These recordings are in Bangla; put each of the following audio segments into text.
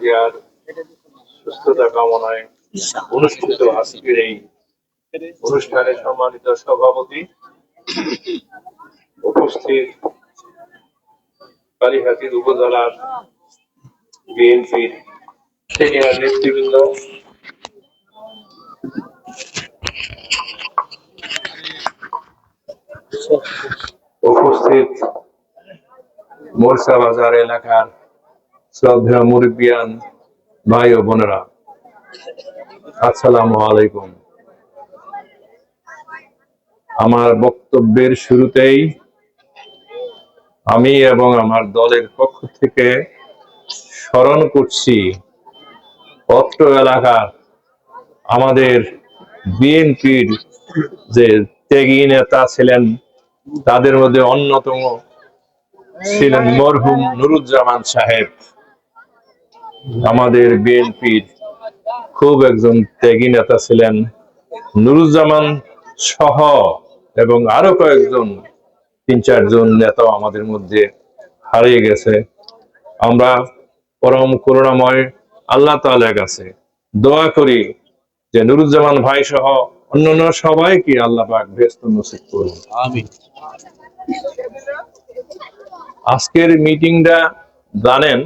জিয়ার সুস্থতা কামনায় অনুষ্ঠিত আজকের এই অনুষ্ঠানে সম্মানিত সভাপতি উপস্থিত কালীহাতির উপজেলার বিএনপির সিনিয়র নেতৃবৃন্দ। উপস্থিত মোরসা বাজার এলাকার শ্রদ্ধেয় মুরব্বিয়ান ভাই ও বোনেরা, আসসালামু আলাইকুম। আমার বক্তব্যের শুরুতেই আমি এবং আমার দলের পক্ষ থেকে স্মরণ করছি অত্র এলাকার আমাদের বিএনপির যে ত্যাগী নেতা ছিলেন, তাদের মধ্যে অন্যতম ছিলেন মরহুম নুরুজ্জামান সাহেব। আমাদের বিএনপির খুব একজন ত্যাগী নেতা ছিলেন নুরুজ্জামান সহ এবং আরও কয়েকজন তিন চারজন নেতা আমাদের মধ্যে হারিয়ে গেছে। আমরা পরম করুণাময় আল্লাহ তাআলার কাছে দোয়া করি যে নুরুজ্জামান ভাই সহ অন্যান্য সবাইকে আল্লাহ পাক ব্যস্ত নসিব করুন। আজকের মিটিংটা জানেন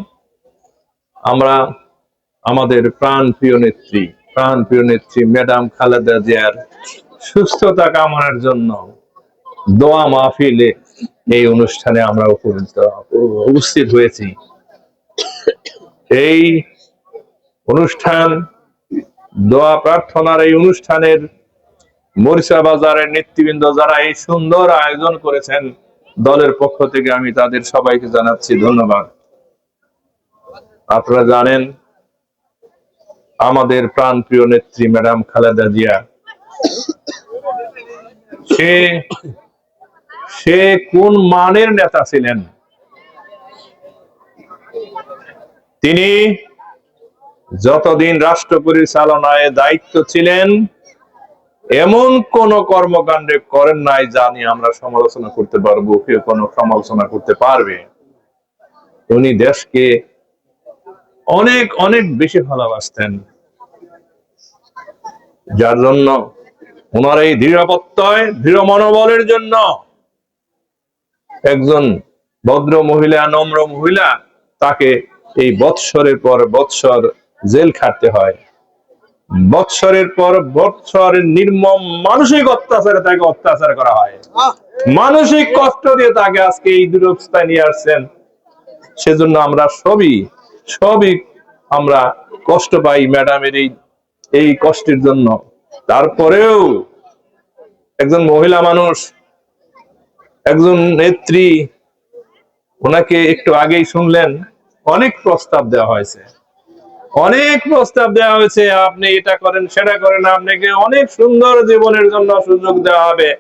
আমরা আমাদের প্রাণ প্রিয় নেত্রী, প্রাণ প্রিয় নেত্রী ম্যাডাম খালেদা জিয়ার সুস্থতা কামনার জন্য দোয়া মাহফিলে এই অনুষ্ঠানে আমরা উপস্থিত হয়েছি। এই অনুষ্ঠান, দোয়া প্রার্থনার এই অনুষ্ঠানের মরিচা বাজারের নেতৃবৃন্দ যারা এই সুন্দর আয়োজন করেছেন, দলের পক্ষ থেকে আমি তাদের সবাইকে জানাচ্ছি ধন্যবাদ। আপনারা জানেন, আমাদের প্রাণ প্রিয় নেত্রী ম্যাডাম খালেদা জিয়া, সে সে কোন মানের নেতা ছিলেন? তিনি যতদিন রাষ্ট্র পরিচালনায় দায়িত্ব ছিলেন, এমন কোন কর্মকাণ্ডে করেন নাই যা নিয়ে আমরা সমালোচনা করতে পারব, কেউ কোনো সমালোচনা করতে পারবে। উনি দেশকে অনেক অনেক বেশি ভালোবাসতেন। যার জন্য ওনার এই দৃঢ়পত্যয় দৃঢ় মনোবলের জন্য একজন ভদ্র মহিলা নম্র মহিলা তাকে এই বৎসরের পর বৎসর জেল খাটতে হয়। বৎসরের পর বৎসর নির্মম মানসিক অত্যাচারে তাকে অত্যাচার করা হয়। মানসিক কষ্ট দিয়ে তাকে আজকে এই দুরবস্থায় নিয়ে আসছেন। সেজন্য আমরা সবই সবই আমরা কষ্ট পাই ম্যাডামের এই এই কষ্টের জন্য। তারপরেও একজন মহিলা মানুষ, একজন নেত্রী, ওনাকে একটু আগেই শুনলেন, অনেক প্রস্তাব দেওয়া হয়েছে। অনেক প্রস্তাব দেওয়া হয়েছে, আপনি এটা করেন, সেটা করেন, আপনাকে অনেক সুন্দর জীবনের জন্য সুযোগ দেওয়া হবে।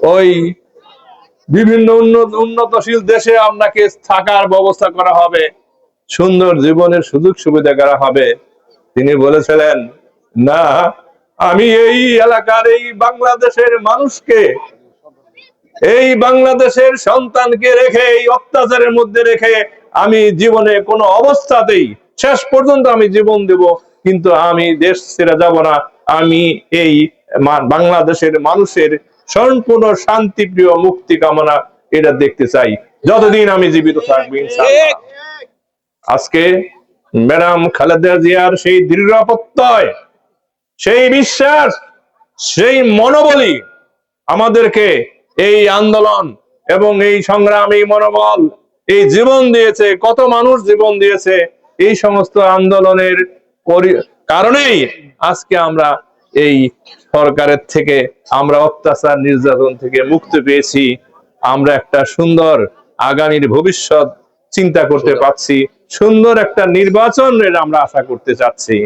ওই বিভিন্ন উন্নত উন্নতশীল দেশে আপনাকে থাকার ব্যবস্থা করা হবে। সুন্দর জীবনের সুযোগ সুবিধা করা হবে। তিনি বলেছিলেন, না, আমি এই এলাকার এই বাংলাদেশের মানুষকে, এই বাংলাদেশের সন্তানকে রেখে, এই অত্যাচারের মধ্যে রেখে আমি জীবনে কোনো অবস্থাতেই, শেষ পর্যন্ত আমি জীবন দেব, কিন্তু আমি দেশ ছেড়ে যাব না। আমি এই বাংলাদেশের মানুষের সম্পূর্ণ শান্তিপ্রিয় মুক্তি কামনা এটা দেখতে চাই। যতদিন আমি জীবিত থাকব আজকে ম্যাডাম খালেদা জিয়ার সেই দৃঢ় প্রত্যয় সেই বিশ্বাস সেই মনোবলই আমাদেরকে এই আন্দোলন এবং এই সংগ্রাম এই মনোবল এই জীবন দিয়েছে কত মানুষ জীবন দিয়েছে এই সমস্ত আন্দোলনের কারণেই আজকে আমরা এই সরকারের থেকে আমরা অত্যাচার, নির্যাতন থেকে মুক্তি পেয়েছি। আমরা একটা সুন্দর আগামীর ভবিষ্যৎ চিন্তা করতে পারছি। সুন্দর একটা নির্বাচনের আমরা আশা করতে চাচ্ছি।